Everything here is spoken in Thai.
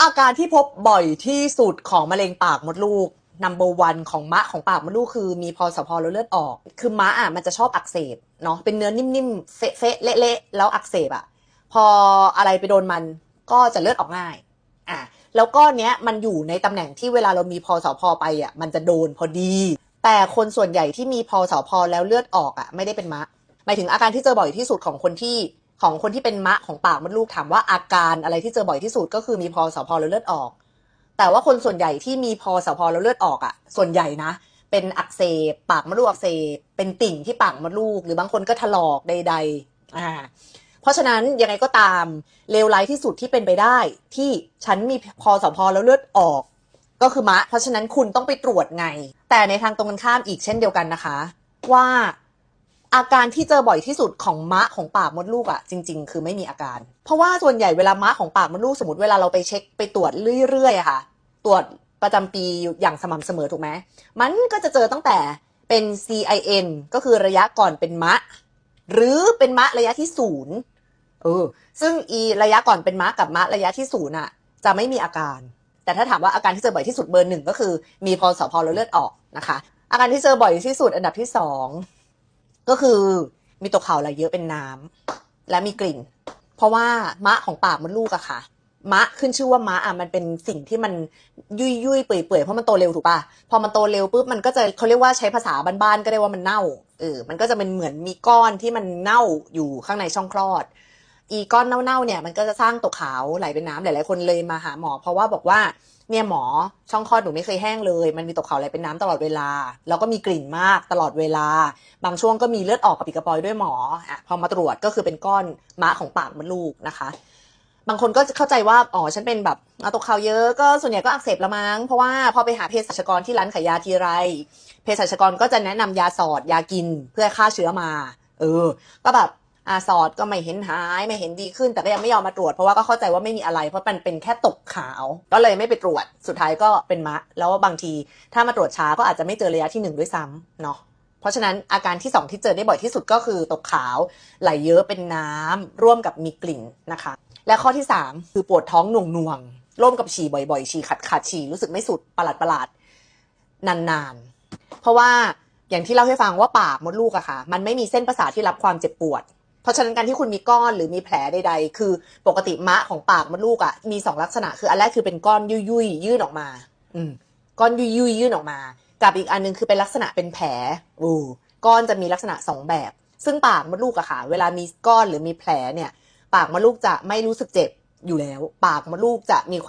อาการที่พบบ่อยที่สุดของมะเร็งปากมดลูก number one ของมะของปากมดลูกคือมีพอสพอแล้วเลือดออก คือมะอะมันจะชอบอักเสบเนาะเป็นเนื้อนิ่มๆเฟะๆเละๆแล้วอักเสบอะ พออะไรไปโดนมันก็จะเลือดออกง่ายอะแล้วก็เนี้ยมันอยู่ในตำแหน่งที่เวลาเรามีพอสพอไปอะมันจะโดนพอดี แต่คนส่วนใหญ่ที่มีพอสพอแล้วเลือดออกอะไม่ได้เป็นมะหมายถึงอาการที่เจอบ่อยที่สุดของคนที่ ของคนที่เป็นมะของปากมดลูกถามว่าอาการอะไรที่เจอบ่อยที่สุดก็คือมีพอสพอแล้วเลือดออก แต่ว่าคนส่วนใหญ่ที่มีพอสพอแล้วเลือดออกอะ ส่วนใหญ่นะ เป็นอักเสบปากมดลูกอักเสบเป็นติ่งที่ปากมดลูก หรือบางคนก็ถลอกใดๆอ่าเพราะฉะนั้นยังไงก็ตามเลวร้ายที่สุดที่เป็นไปได้ ที่ฉันมีพอสพอแล้วเลือดออก ก็คือมะ เพราะฉะนั้นคุณต้องไปตรวจไง แต่ในทางตรงกันข้ามอีกเช่นเดียวกันนะคะ ว่า อาการที่เจอบ่อยที่สุดของมะของปากมดลูกอะจริง ๆ คือไม่มีอาการ เพราะว่าส่วนใหญ่เวลามะของปากมดลูกสมมติเวลาเราไปเช็คไปตรวจเรื่อยๆอะค่ะ ตรวจประจำปีอย่างสม่ำเสมอถูกไหมมันก็จะเจอตั้งแต่เป็น CIN ก็คือระยะก่อนเป็นมะ หรือเป็นมะระยะที่ศูนย์เออซึ่งอีระยะก่อนเป็นมะกับมะระยะที่ศูนย์อะจะไม่มีอาการ แต่ถ้าถามว่าอาการที่เจอบ่อยที่สุดเบอร์หนึ่งก็คือ มีพอสพแล้วเลือดออกนะคะ อาการที่เจอบ่อยที่สุดอันดับที่สอง ก็คือมีตกขาวไหลเยอะเป็นน้ำและมีกลิ่น เพราะว่ามะของปากมดลูกอะค่ะ มะขึ้นชื่อว่ามะอะมันเป็นสิ่งที่มันยุยยุยเปื่อยเปื่อยเพราะมันโตเร็วถูกปะพอมันโตเร็วปุ๊บมันก็จะเขาเรียกว่าใช้ภาษาบ้านๆก็ได้ว่ามันเน่าเออมันก็จะเป็นเหมือนมีก้อนที่มันเน่าอยู่ข้างในช่องคลอด อีก้อนเน่าๆเนี่ยมันก็จะสร้างตกขาวไหลเป็นน้ำหลายๆคนเลยมาหาหมอ เพราะว่าบอกว่า เนี่ยหมอช่องคลอดหนูไม่เคยแห้งเลย มันมีตกขาวไหลเป็นน้ำตลอดเวลา แล้วก็มีกลิ่นมากตลอดเวลา บางช่วงก็มีเลือดออกกับปีกระปอยด้วยหมออะพอมาตรวจก็คือเป็นก้อนมะของปากมดลูกนะคะ บางคนก็เข้าใจว่าอ๋อฉันเป็นแบบตกขาวเยอะก็ส่วนใหญ่ก็อักเสบละมั้งเพราะว่าพอไปหาเภสัชกรที่ร้านขายยาทีไรเภสัชกรก็จะแนะนำยาสอดยากินเพื่อฆ่าเชื้อมา เออ ก็แบบ อาสอดก็ไม่เห็นหายไม่เห็นดีขึ้น แต่ก็ยังไม่ยอมมาตรวจเพราะว่าก็เข้าใจว่าไม่มีอะไร เพราะมันเป็นแค่ตกขาว ก็เลยไม่ไปตรวจสุดท้ายก็เป็นมะ แล้วบางทีถ้ามาตรวจช้าก็อาจจะไม่เจอระยะที่หนึ่งด้วยซ้ำเนาะเพราะฉะนั้นอาการที่สองที่เจอได้บ่อยที่สุดก็คือตกขาวไหลเยอะเป็นน้ำร่วมกับมีกลิ่นนะคะ และข้อที่สามคือปวดท้องหน่วงหน่วงๆร่วมกับฉี่บ่อยๆฉี่ขัดขัดๆฉี่รู้สึกไม่สุดประหลาดประหลาดๆนานๆ เพราะว่าอย่างที่เล่าให้ฟังว่าปากมดลูกอะค่ะ มันไม่มีเส้นประสาทที่รับความเจ็บปวด เพราะฉะนั้นการที่คุณมีก้อนหรือมีแผลใด ๆ คือปกติมะของปากมดลูกอะมีสองลักษณะคืออันแรกคือเป็นก้อนยุยๆยื่นออกมา อืมก้อนยุยยุยยื่นออกมา กับอีกอันนึงคือเป็นลักษณะเป็นแผลอูก้อนจะมีลักษณะสองแบบ ซึ่งปากมดลูกอะค่ะ เวลามีก้อนหรือมีแผลเนี่ย ปากมดลูกจะไม่รู้สึกเจ็บอยู่แล้ว ปากมดลูกจะมีความ